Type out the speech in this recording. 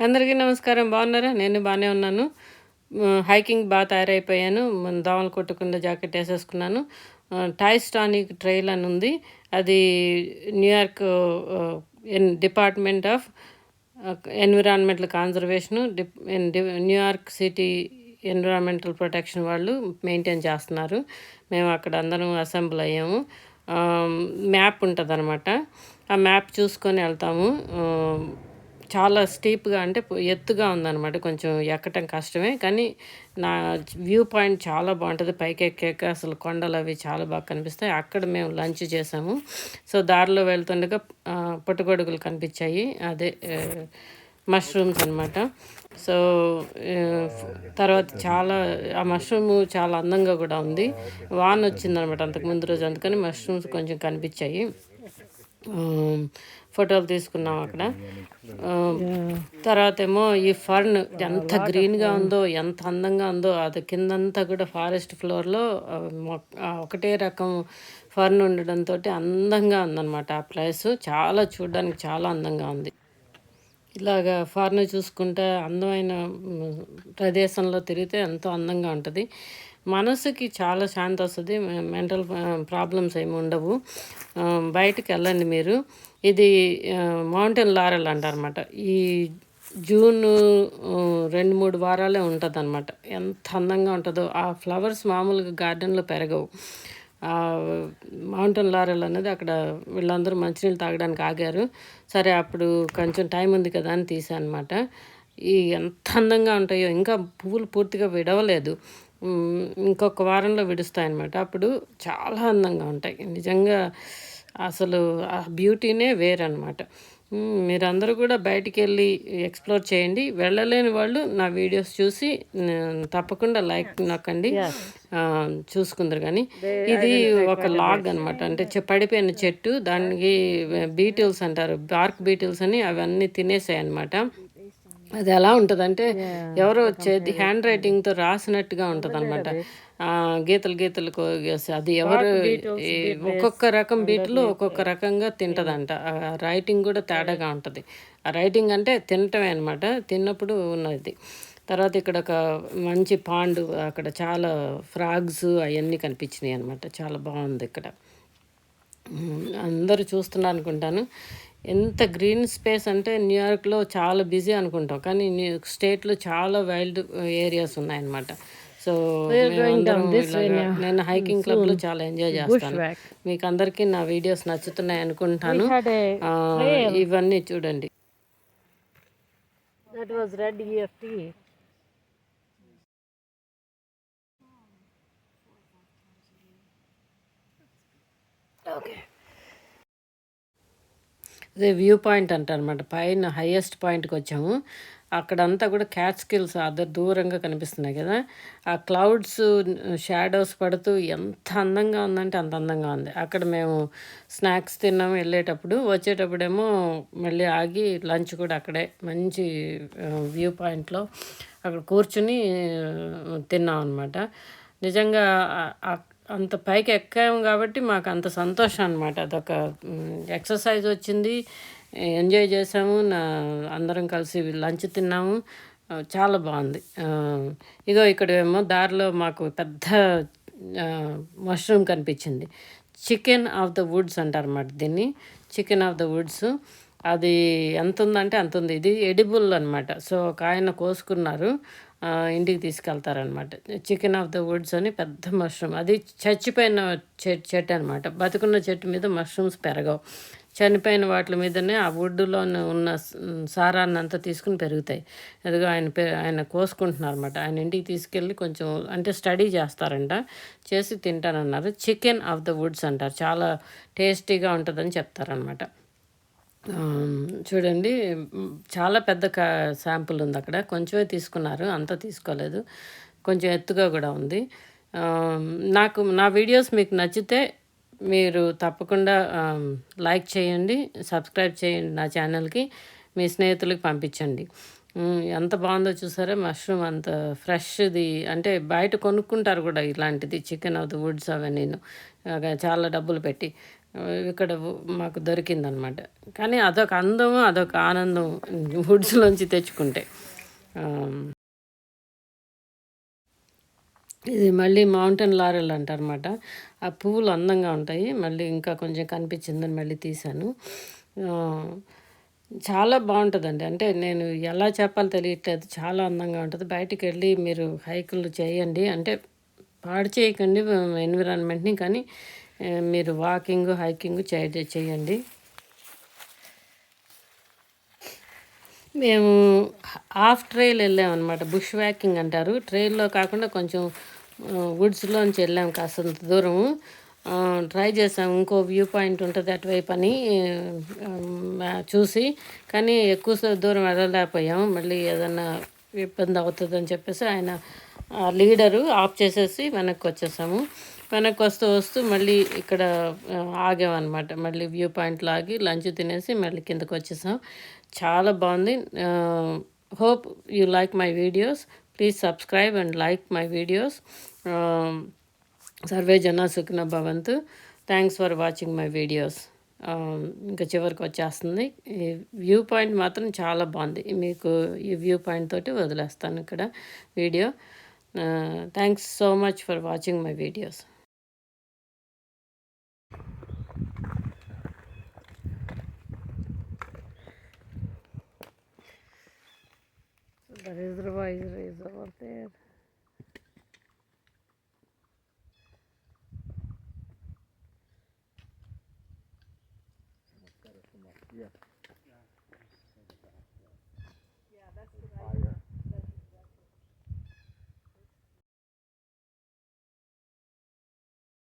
అందరికీ నమస్కారం. బాగున్నారా? నేను బాగానే ఉన్నాను. హైకింగ్ బాగా తయారైపోయాను. దోమలు కొట్టకుండా జాకెట్ వేసేసుకున్నాను. టాయ్ టాయ్స్ టానిక్ ట్రైల్ అని ఉంది. అది New York and department of environmental conservation DEP and New York city environmental protection వాళ్ళు మెయింటైన్ చేస్తున్నారు. మేము అక్కడ అందరం అసెంబ్ల్ అయ్యాము. మ్యాప్ ఉంటుంది ఆ మ్యాప్ చూసుకొని వెళ్తాము. చాలా స్టీప్గా అంటే ఎత్తుగా ఉందన్నమాట. కొంచెం ఎక్కటం కష్టమే. కానీ నా వ్యూ పాయింట్ చాలా బాగుంటుంది. పైకి ఎక్కాక అసలు కొండలు అవి చాలా బాగా కనిపిస్తాయి. అక్కడ మేము లంచ్ చేసాము. సో దారిలో వెళ్తుండగా పుట్టగొడుగులు కనిపించాయి. అదే మష్రూమ్స్ అనమాట సో తర్వాత చాలా ఆ మష్రూమ్ చాలా అందంగా కూడా ఉంది. వాన్ వచ్చిందనమాట అంతకు ముందు రోజు. అందుకని మష్రూమ్స్ కొంచెం కనిపించాయి. ఫోటోలు తీసుకున్నాం అక్కడ. తర్వాత ఏమో ఈ ఫర్న్ ఎంత గ్రీన్గా ఉందో ఎంత అందంగా ఉందో అది కిందంతా కూడా ఫారెస్ట్ ఫ్లోర్లో ఒకటే రకం ఫర్న్ ఉండడంతో అందంగా ఉందన్నమాట ఆ ప్లేస్. చాలా చూడడానికి చాలా అందంగా ఉంది. ఇలాగా ఫర్న్ చూసుకుంటే అందమైన ప్రదేశంలో తిరిగితే ఎంతో అందంగా ఉంటుంది. మనసుకి చాలా శాంతి వస్తుంది. మెంటల్ ప్రాబ్లమ్స్ ఏమి ఉండవు. బయటకు వెళ్ళండి మీరు. ఇది మౌంటైన్ లారెల్ అంటారన్నమాట. ఈ జూన్ రెండు మూడు వారాలే ఉంటుంది అనమాట ఎంత అందంగా ఉంటుందో. ఆ ఫ్లవర్స్ మామూలుగా గార్డెన్లో పెరగవు. మౌంటైన్ లారెల్ అనేది అక్కడ వీళ్ళందరూ మంచినీళ్ళు తాగడానికి ఆగారు. సరే అప్పుడు కొంచెం టైం ఉంది కదా అని తీసాను అనమాట ఈ ఎంత అందంగా ఉంటాయో. ఇంకా పువ్వులు పూర్తిగా విడవలేదు. ఇంకొక వారంలో విడుస్తాయి అనమాట అప్పుడు చాలా అందంగా ఉంటాయి. నిజంగా అసలు ఆ బ్యూటీనే వేరనమాట. మీరందరూ కూడా బయటికి వెళ్ళి ఎక్స్ప్లోర్ చేయండి. వెళ్ళలేని వాళ్ళు నా వీడియోస్ చూసి తప్పకుండా లైక్ నొక్కండి. చూసుకుందరు కానీ ఇది ఒక లాగ్ అనమాట అంటే పడిపోయిన చెట్టు దానికి బీటిల్స్ అంటారు. బార్క్ బీటిల్స్ అని అవన్నీ తినేసాయి అనమాట అది ఎలా ఉంటుందంటే ఎవరో చేతి హ్యాండ్ రైటింగ్తో రాసినట్టుగా ఉంటుంది అనమాట గీతలు గీతలు అది ఎవరు ఒక్కొక్క రకం బీట్లో ఒక్కొక్క రకంగా తింటదంట. రైటింగ్ కూడా తేడాగా ఉంటుంది. ఆ రైటింగ్ అంటే తినటమే అనమాట తిన్నప్పుడు ఉన్నది. తర్వాత ఇక్కడ ఒక మంచి పాండు అక్కడ చాలా ఫ్రాగ్స్ అవన్నీ కనిపించినాయి అనమాట చాలా బాగుంది ఇక్కడ. అందరూ చూస్తున్నారు అనుకుంటాను. ఎంత గ్రీన్ స్పేస్ అంటే న్యూయార్క్లో చాలా బిజీ అనుకుంటాం. కానీ న్యూ స్టేట్లో చాలా వైల్డ్ ఏరియాస్ ఉన్నాయన్నమాట. సో నేను హైకింగ్ క్లబ్లో చాలా ఎంజాయ్ చేస్తాను. మీకు అందరికీ నా వీడియోస్ నచ్చుతున్నాయి అనుకుంటాను. ఇవన్నీ చూడండి. That was red ఇది అదే వ్యూ పాయింట్ అంటారనమాట పైన హైయెస్ట్ పాయింట్కి వచ్చాము. అక్కడంతా కూడా క్యాట్ స్కిల్స్ అదర్ దూరంగా కనిపిస్తున్నాయి కదా. ఆ క్లౌడ్స్ షాడోస్ పడుతూ ఎంత అందంగా ఉందంటే అంత అందంగా ఉంది. అక్కడ మేము స్నాక్స్ తిన్నాము వెళ్ళేటప్పుడు. వచ్చేటప్పుడేమో మళ్ళీ ఆగి లంచ్ కూడా అక్కడే మంచి వ్యూ పాయింట్లో అక్కడ కూర్చుని తిన్నాం అనమాట నిజంగా అంత పైకి ఎక్కాము కాబట్టి మాకు అంత సంతోషం అనమాట అదొక ఎక్సర్సైజ్ వచ్చింది. ఎంజాయ్ చేసాము నా అందరం కలిసి లంచ్ తిన్నాము. చాలా బాగుంది. ఇగో ఇక్కడ ఏమో దారిలో మాకు పెద్ద మష్రూమ్ కనిపించింది. చికెన్ ఆఫ్ ద వుడ్స్ అంటారన్నమాట దీన్ని. Chicken of the woods. అది ఎంత ఉందంటే అంత ఉంది ఇది ఎడిబుల్ అనమాట సో ఒక ఆయన కోసుకున్నారు. ఇంటికి తీసుకెళ్తారనమాట చికెన్ ఆఫ్ ద వుడ్స్ అని పెద్ద మష్రూమ్ అది చచ్చిపోయిన చెట్టు చెట్టు అనమాట బతుకున్న చెట్టు మీద మష్రూమ్స్ పెరగవు. చనిపోయిన వాటి మీదనే ఆ వుడ్లో ఉన్న సారాన్ని అంతా తీసుకుని పెరుగుతాయి. అదిగో ఆయన పె ఆయన కోసుకుంటున్నారు అనమాట ఆయన ఇంటికి తీసుకెళ్ళి కొంచెం అంటే స్టడీ చేస్తారంట. చేసి తింటానన్నారు. చికెన్ ఆఫ్ ద వుడ్స్ అంటారు. చాలా టేస్టీగా ఉంటుందని చెప్తారనమాట చూడండి చాలా పెద్ద కా శాంపుల్ ఉంది అక్కడ. కొంచెమే తీసుకున్నారు అంతా తీసుకోలేదు. కొంచెం ఎత్తుగా కూడా ఉంది. నాకు నా వీడియోస్ మీకు నచ్చితే మీరు తప్పకుండా లైక్ చేయండి సబ్స్క్రైబ్ చేయండి నా ఛానల్కి మీ స్నేహితులకు పంపించండి. ఎంత బాగుందో చూసారా? మష్రూమ్ అంత ఫ్రెష్ది అంటే బయట కొనుక్కుంటారు కూడా ఇలాంటిది చికెన్ ఆఫ్ ద వుడ్స్ అవన్నీ చాలా డబ్బులు పెట్టి. ఇక్కడ మాకు దొరికిందనమాట. కానీ అదొక అందము అదొక ఆనందం వుడ్స్లోంచి తెచ్చుకుంటే. ఇది మళ్ళీ మౌంటైన్ లారెల్ అంటారన్నమాట. ఆ పువ్వులు అందంగా ఉంటాయి. మళ్ళీ ఇంకా కొంచెం కనిపించిందని మళ్ళీ తీశాను. చాలా బాగుంటుందండి. అంటే నేను ఎలా చెప్పాలో తెలియట్లేదు. చాలా అందంగా ఉంటుంది. బయటికి వెళ్ళి మీరు హైకులు చేయండి. అంటే పాడు చేయకండి ఎన్విరాన్మెంట్ని కానీ మీరు వాకింగ్ హైకింగ్ చేయ చేయండి. మేము హాఫ్ ట్రైల్ వెళ్ళామన్నమాట బుష్ వ్యాకింగ్ అంటారు. ట్రైల్లో కాకుండా కొంచెం వుడ్స్లోంచి వెళ్ళాం కాస్తంత దూరం ట్రై చేసాం. ఇంకో వ్యూ పాయింట్ ఉంటుంది అటువైపు అని చూసి. కానీ ఎక్కువ దూరం వెళ్ళలేకపోయాం. మళ్ళీ ఏదన్నా ఇబ్బంది అవుతుందని చెప్పేసి ఆయన లీడరు ఆఫ్ చేసేసి వెనక్కి వచ్చేసాము. వెనక్కి వస్తూ వస్తూ మళ్ళీ ఇక్కడ ఆగామన్నమాట. మళ్ళీ వ్యూ పాయింట్లో ఆగి లంచ్ తినేసి మళ్ళీ కిందకు వచ్చేసాం. చాలా బాగుంది. Hope you like my videos. Please subscribe and like my videos. Survey జన సుఖిన భవంతు. Thanks for watching my videos. ఇంకా చివరికి వచ్చేస్తుంది. ఈ వ్యూ పాయింట్ మాత్రం చాలా బాగుంది. మీకు ఈ వ్యూ పాయింట్ తోటి వదిలేస్తాను ఇక్కడ video. Uh, thanks so much for watching my videos. The reservoir is over there. Yeah.